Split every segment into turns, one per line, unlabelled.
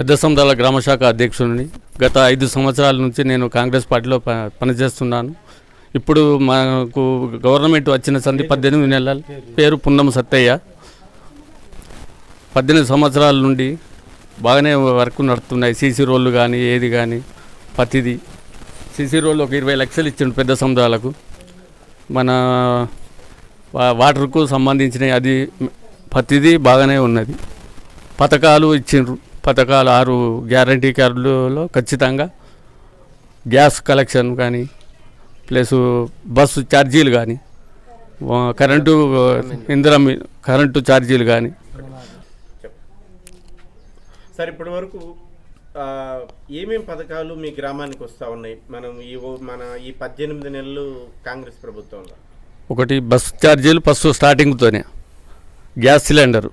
పెద్ద సముద్రాల గ్రామ శాఖ అధ్యక్షుడిని గత ఐదు సంవత్సరాల నుంచి నేను కాంగ్రెస్ పార్టీలో ప పనిచేస్తున్నాను. ఇప్పుడు మాకు గవర్నమెంట్ వచ్చిన సంది పద్దెనిమిది నెలలు పేరు పున్నం సత్తయ్య. పద్దెనిమిది సంవత్సరాల నుండి బాగానే వర్క్ నడుస్తున్నాయి సీసీ రోళ్ళు కానీ ఏది కానీ ప్రతిది సీసీ రోడ్లు ఒక ఇరవై లక్షలు ఇచ్చిండు పెద్ద సముద్రాలకు మన వా- వాటర్కు సంబంధించిన అది ప్రతిదీ బాగానే ఉన్నది. పథకాలు ఇచ్చిండ్రు. పథకాలు ఆరు గ్యారంటీ కార్డులలో ఖచ్చితంగా గ్యాస్ కలెక్షన్ కానీ ప్లస్ బస్సు ఛార్జీలు కానీ కరెంటు ఇంధనం కరెంటు ఛార్జీలు కానీ.
సార్ ఇప్పటి వరకు ఆ, ఏమేం పథకాలు మీ గ్రామానికి వస్తూ ఉన్నాయి? మనం ఈ మన ఈ పద్దెనిమిది నెలలు కాంగ్రెస్ ప్రభుత్వంలో.
ఒకటి బస్ ఛార్జీలు ఫస్ట్ స్టార్టింగ్తోనే. Gas cylinder.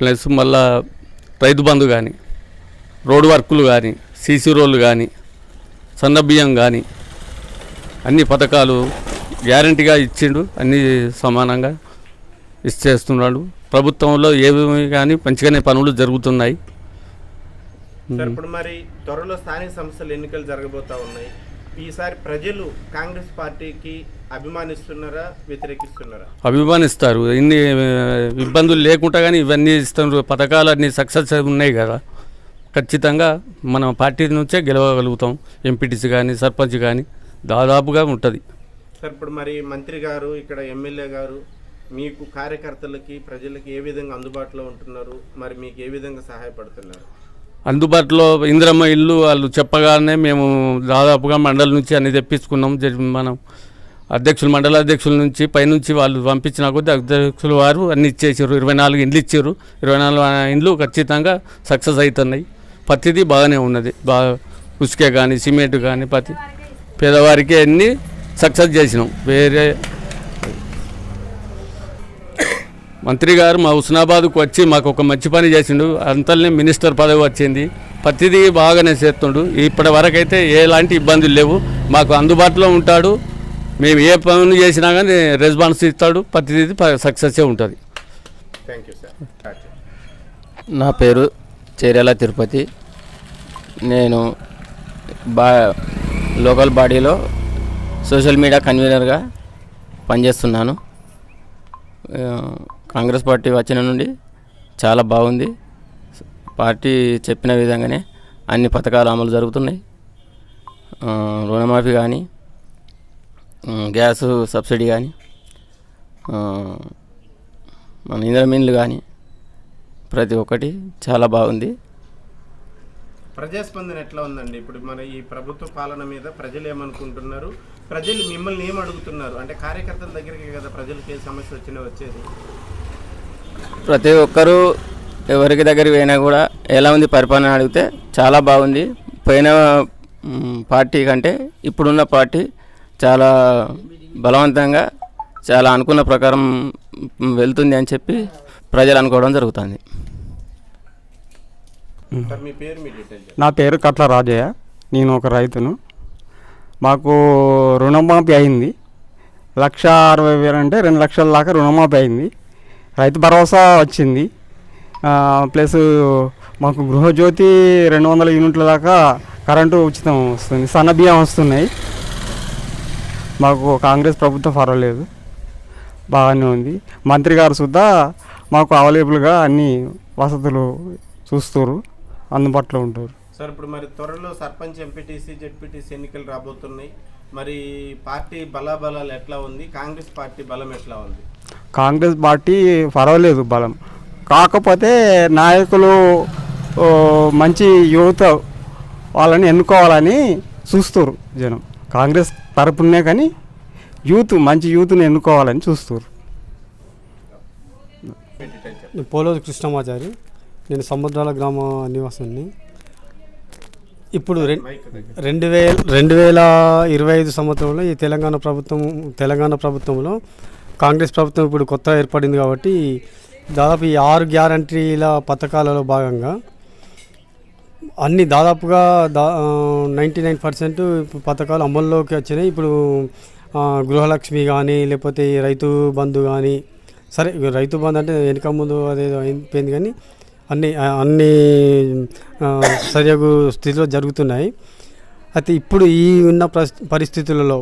ప్లస్ మళ్ళా రైతు బంధు కానీ రోడ్ వర్కులు కానీ సీసీ రోడ్లు కానీ సన్న బియ్యం కానీ అన్ని పథకాలు గ్యారంటీగా ఇచ్చిండు అన్ని సమానంగా ఇచ్చేస్తున్నాడు. ప్రభుత్వంలో ఏవి కానీ మంచిగానే పనులు జరుగుతున్నాయి.
ఇప్పుడు మరి త్వరలో స్థానిక సంస్థలు ఎన్నికలు జరగబోతా ఉన్నాయి. ఈసారి ప్రజలు కాంగ్రెస్ పార్టీకి అభిమానిస్తున్నారా వ్యతిరేకిస్తున్నారా?
అభిమానిస్తారు. ఇన్ని ఇబ్బందులు లేకుండా కానీ ఇవన్నీ ఇస్తారు పథకాలు అన్ని సక్సెస్ ఉన్నాయి కదా. ఖచ్చితంగా మన పార్టీ నుంచే గెలవగలుగుతాం. ఎంపీటీసీ కానీ సర్పంచ్ కానీ దాదాపుగా ఉంటుంది.
సార్ ఇప్పుడు మరి మంత్రి గారు ఇక్కడ ఎమ్మెల్యే గారు మీకు కార్యకర్తలకి ప్రజలకి ఏ విధంగా అందుబాటులో ఉంటున్నారు? మరి మీకు ఏ విధంగా సహాయపడుతున్నారు?
అందుబాటులో ఇందిరమ్మ ఇల్లు వాళ్ళు చెప్పగానే మేము దాదాపుగా మండలి నుంచి అన్ని తెప్పించుకున్నాం. మనం అధ్యక్షులు మండల అధ్యక్షుల నుంచి పైనుంచి వాళ్ళు పంపించిన కొద్దీ అధ్యక్షులు వారు అన్ని ఇచ్చేసారు ఇరవై నాలుగు ఇండ్లు ఇచ్చారు. ఇరవై నాలుగు ఇండ్లు ఖచ్చితంగా సక్సెస్ అవుతున్నాయి ప్రతిదీ బాగానే ఉన్నది. బాగా ఉసుకే కానీ సిమెంట్ కానీ ప్రతి పేదవారికి అన్నీ సక్సెస్ చేసినాం. వేరే మంత్రి గారు మా హుస్నాబాద్కు వచ్చి మాకు ఒక మంచి పని చేసిండు. అంతల్ని మినిస్టర్ పదవి వచ్చింది. ప్రతిదీ బాగానే చేస్తుండు. ఇప్పటి వరకు అయితే ఎలాంటి ఇబ్బందులు లేవు. మాకు అందుబాటులో ఉంటాడు. మేము ఏ పనులు చేసినా కానీ రెస్పాన్స్ ఇస్తాడు. ప్రతిదీ సక్సెస్ ఉంటుంది.
థ్యాంక్ యూ సార్ స్టార్ట్ చేయండి.
నా పేరు చేర్యాల తిరుపతి. నేను బా లోకల్ బాడీలో సోషల్ మీడియా కన్వీనర్గా పనిచేస్తున్నాను. కాంగ్రెస్ పార్టీ వచ్చిన నుండి చాలా బాగుంది. పార్టీ చెప్పిన విధంగానే అన్ని పథకాలు అమలు జరుగుతున్నాయి. రుణమాఫీ కానీ గ్యాస్ సబ్సిడీ కానీ మన ఇంద్రమీన్లు కానీ ప్రతి ఒక్కటి చాలా బాగుంది.
ప్రజాస్పందన ఎట్లా ఉందండి? ఇప్పుడు మన ఈ ప్రభుత్వ పాలన మీద ప్రజలు ఏమనుకుంటున్నారు? ప్రజలు మిమ్మల్ని ఏం అడుగుతున్నారు అంటే కార్యకర్తల దగ్గరికి కదా ప్రజలకి ఏ సమస్య వచ్చినా వచ్చేది?
ప్రతి ఒక్కరూ ఎవరికి దగ్గరికి పోయినా కూడా ఎలా ఉంది పరిపాలన అడిగితే చాలా బాగుంది. పోయిన పార్టీ కంటే ఇప్పుడున్న పార్టీ చాలా బలవంతంగా చాలా అనుకున్న ప్రకారం వెళ్తుంది అని చెప్పి ప్రజలు అనుకోవడం జరుగుతుంది.
నా పేరు కట్ల రాజయ్య. నేను ఒక రైతును. మాకు రుణమాఫీ అయింది. లక్ష అరవై వేలు అంటే రెండు లక్షల దాకా రుణమాఫీ అయింది. రైతు భరోసా వచ్చింది. ప్లస్ మాకు గృహజ్యోతి రెండు వందల యూనిట్ల దాకా కరెంటు ఉచితం వస్తుంది సన్న బియ్యం వస్తున్నాయి. మాకు కాంగ్రెస్ ప్రభుత్వం పర్వాలేదు బాగానే ఉంది. మంత్రి గారు సుద్ధా మాకు అవైలబుల్గా అన్ని వసతులు చూస్తారు అందుబాటులో ఉంటారు
సార్ ఇప్పుడు మరి త్వరలో సర్పంచ్ ఎంపీటీసీ జెడ్పీటీసీ ఎన్నికలు రాబోతున్నాయి. మరి పార్టీ బలాబలాలు ఎట్లా ఉంది? కాంగ్రెస్ పార్టీ బలం ఎట్లా ఉంది?
కాంగ్రెస్ పార్టీ పర్వాలేదు బలం. కాకపోతే నాయకులు మంచి యువత వాళ్ళని ఎన్నుకోవాలని చూస్తారు జనం. కాంగ్రెస్ తరపునే కానీ యూత్ మంచి యూత్ని ఎన్నుకోవాలని చూస్తారు
మీ
పోలోజు కృష్ణమాచారి నేను సముద్రాల గ్రామ నివాసాన్ని ఇప్పుడు రె రెండు వేల రెండు వేల ఇరవై ఐదు సంవత్సరంలో ఈ తెలంగాణ ప్రభుత్వం తెలంగాణ ప్రభుత్వంలో కాంగ్రెస్ ప్రభుత్వం ఇప్పుడు కొత్త ఏర్పడింది కాబట్టి దాదాపు ఈ ఆరు గ్యారంటీల పథకాలలో భాగంగా అన్ని దాదాపుగా దా నైంటీ నైన్ పర్సెంట్ పథకాలు అమల్లోకి వచ్చినాయి. ఇప్పుడు గృహలక్ష్మి కానీ లేకపోతే రైతు బంధు కానీ సరే రైతు బంధు అంటే వెనక ముందు అదేదో అయిపోయింది కానీ అన్ని అన్ని సరియగు స్థితిలో జరుగుతున్నాయి. అయితే ఇప్పుడు ఈ ఉన్న పరిస్థితులలో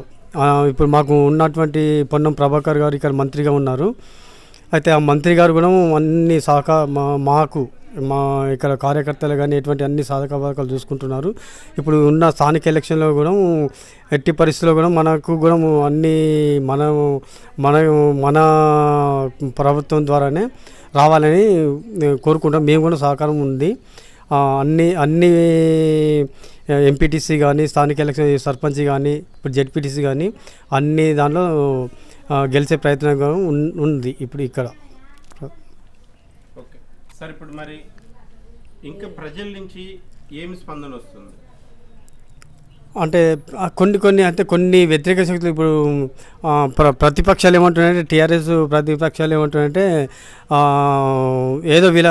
ఇప్పుడు మాకు ఉన్నటువంటి పొన్నం ప్రభాకర్ గారు ఇక్కడ మంత్రిగా ఉన్నారు. అయితే ఆ మంత్రి గారు కూడా అన్ని సహకార మా మాకు మా ఇక్కడ కార్యకర్తలు కానీ ఎటువంటి అన్ని సాధక బాధకాలు చూసుకుంటున్నారు. ఇప్పుడు ఉన్న స్థానిక ఎలక్షన్లో కూడా ఎట్టి పరిస్థితుల్లో కూడా మనకు కూడా అన్ని మన మన మన ప్రభుత్వం ద్వారానే రావాలని కోరుకుంటాం. మేము కూడా సహకారం ఉంది. అన్ని అన్ని ఎంపీటీసీ కానీ స్థానిక ఎలక్షన్ సర్పంచ్ కానీ ఇప్పుడు జెడ్పీటీసీ కానీ అన్ని దాంట్లో గెలిచే ప్రయత్నం కూడా ఉంది ఇప్పుడు ఇక్కడ.
ఓకే. సార్ ఇప్పుడు మరి ఇంకా ప్రజల నుంచి ఏమి స్పందన వస్తుంది?
అంటే కొన్ని కొన్ని అంటే కొన్ని వ్యతిరేక శక్తులు ఇప్పుడు ప్ర ప్రతిపక్షాలు ఏమంటున్నాయంటే టీఆర్ఎస్ ప్రతిపక్షాలు ఏమంటున్నాయంటే ఏదో వీళ్ళ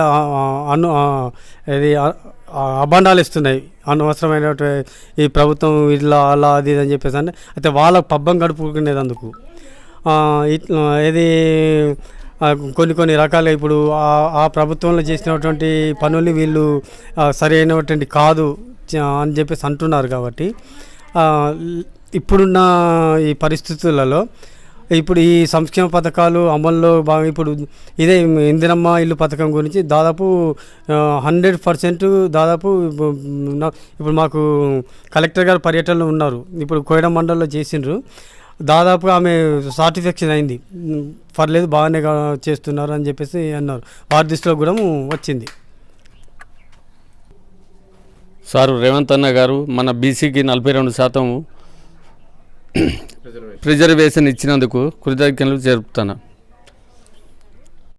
అను ఇది అభండాలు ఇస్తున్నాయి. అనవసరమైన ఈ ప్రభుత్వం ఇట్లా అలా అది ఇది అని చెప్పేసి అంటే అయితే వాళ్ళ పబ్బం గడుపుకునేది అందుకు. ఇట్లా ఇది కొన్ని కొన్ని రకాల ఇప్పుడు ఆ- ప్రభుత్వంలో చేసినటువంటి పనులు వీళ్ళు సరైనటువంటి కాదు అని చెప్పేసి అంటున్నారు కాబట్టి ఇప్పుడున్న ఈ పరిస్థితులలో ఇప్పుడు ఈ సంక్షేమ పథకాలు అమల్లో బాగా ఇప్పుడు ఇదే ఇందిరమ్మ ఇల్లు పథకం గురించి దాదాపు హండ్రెడ్ పర్సెంట్ దాదాపు ఇప్పుడు మాకు కలెక్టర్ గారు పర్యటనలో ఉన్నారు. ఇప్పుడు కోయడం మండలంలో చేసిండ్రు. దాదాపు ఆమె సాటిస్ఫాక్షన్ అయింది. పర్లేదు బాగానే చేస్తున్నారు అని చెప్పేసి అన్నారు. వారి దృష్టిలో కూడా వచ్చింది.
సారు రేవంత్ అన్న గారు మన బీసీకి నలభై రెండు శాతం
రిజర్వేషన్
రిజర్వేషన్ ఇచ్చినందుకు కృతజ్ఞతలు జరుపుతాను